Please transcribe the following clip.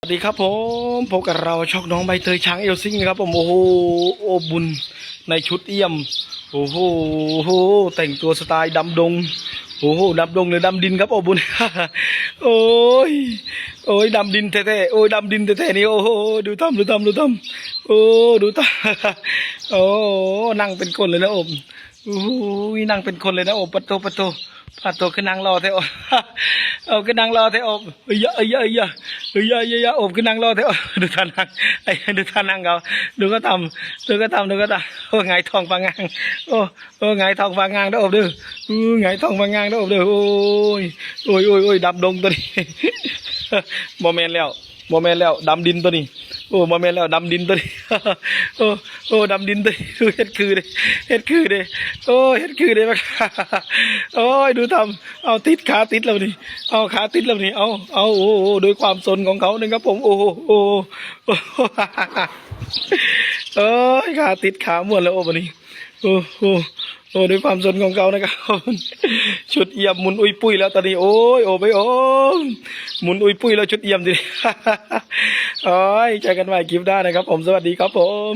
สวัสดีครับผมพบกับเราชอกน้องใบเตยช้างเอลซิงนะครับผมโอ้โหโอบุญในชุดเอี่ยมโอ้โหโอ้โหแต่งตัวสไตล์ดำดงโอ้โหดำดงหรือดำดินครับโอบุญโอ้ยโอ้ยดำดินแท้ๆโอ้ยดำดินแท้ๆนี่โอ้โหดูทำดูทำดูทำโอ้ดูทำ โอ้นั่งเป็นคนเลยนะอมโอ้ยนั่งเป็นคนเลยนะอมปะโตปะโตปะโตขึ้นนั่งรอแท้โอมเอาขึ้นนั่งรอแท้โอมเอ้ยเอ้ยเอ้ยเอ้ยเอ้ยเอ้ยอมขึ้นนั่งรอแท้โอมดูท่านั่งไอ้ดูท่านั่งเขาดูก็ทำดูก็ทำดูก็ทำโอ้ไงทองฟางงางโอ้โอ้ไงทองฟางงางนะอมด้ออู้ไงทองฟางงางนะอมด้อโอ้ยโอ้ยโอ้ยโอ้ยดำดงตัวนี้โมเมนแล้วโมเมนแล้วดำดินตัวนี้ โอ้มาแมนแล้วดำดินตัวนี้โอ้โอ้ดำดินตัวนี้ดูเฮ็ดคือเลยเฮ็ดคือเลยโอ้เฮ็ดคือเลยมาโอ้ยดูทำเอาติดขาติดแล้วนี่เอาขาติดแล้วนี่เอาเอาโอ้โอ้โดยความสนของเขานึ่งครับผมโอ้โอ้ เอ้ยขาติดขาหม้วนแล้วโอ้บันนี้โอ้โหโอ้ด้วยความสนของเขานะครับชุดเอี่ยมหมุนอุ้ยปุ้ยแล้วตอนนี้โอ้ยโอ้ไปโอ้หมุนอุ้ยปุ้ยแล้วชุดเอี่ยมดิโอ้ยเจอกันใหม่คลิปหน้านะครับ ผมสวัสดีครับผม